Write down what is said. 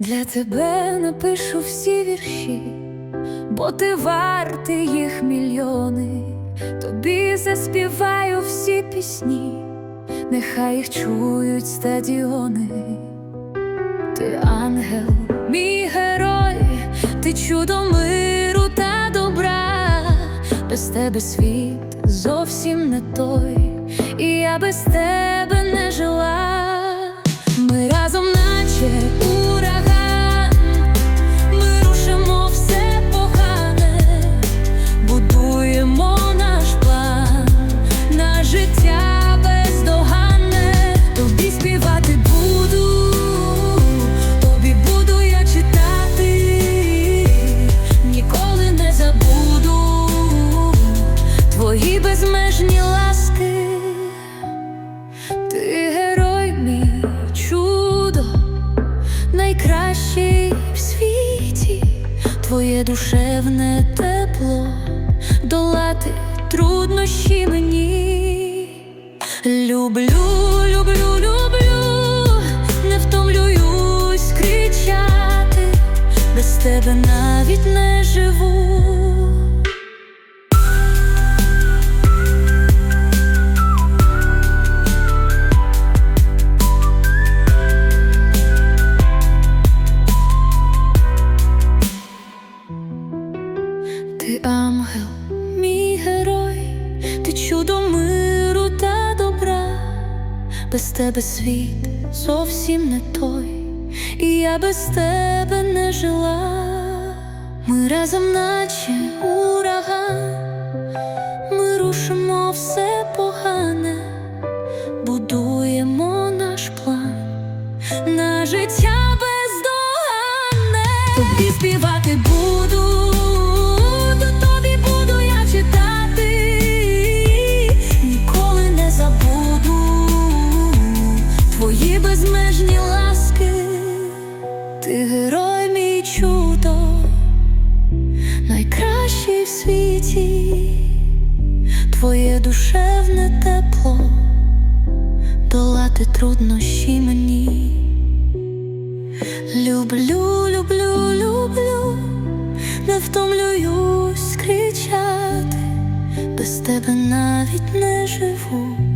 Для тебе напишу всі вірші, бо ти вартий їх мільйони. Тобі заспіваю всі пісні, нехай їх чують стадіони. Ти ангел, мій герой, ти чудо миру та добра, без тебе світ зовсім не той, і я без тебе твої безмежні ласки. Ти герой, мій чудо, найкращий в світі, твоє душевне тепло, долати труднощі мені. Люблю, люблю, люблю, не втомлююсь кричати, без тебе навіть не живу. Ти ангел, мій герой, ти чудо миру та добра, без тебе світ зовсім не той, і я без тебе не жила. Ми разом, наче ураган, ми рушимо все погане, будуємо наш план. На життя бездоганне. Тобі співати безмежні ласки, ти герой, мій чудо, найкращий в світі, твоє душевне тепло, долати труднощі мені. Люблю, люблю, люблю, не втомлююсь кричати, без тебе навіть не живу.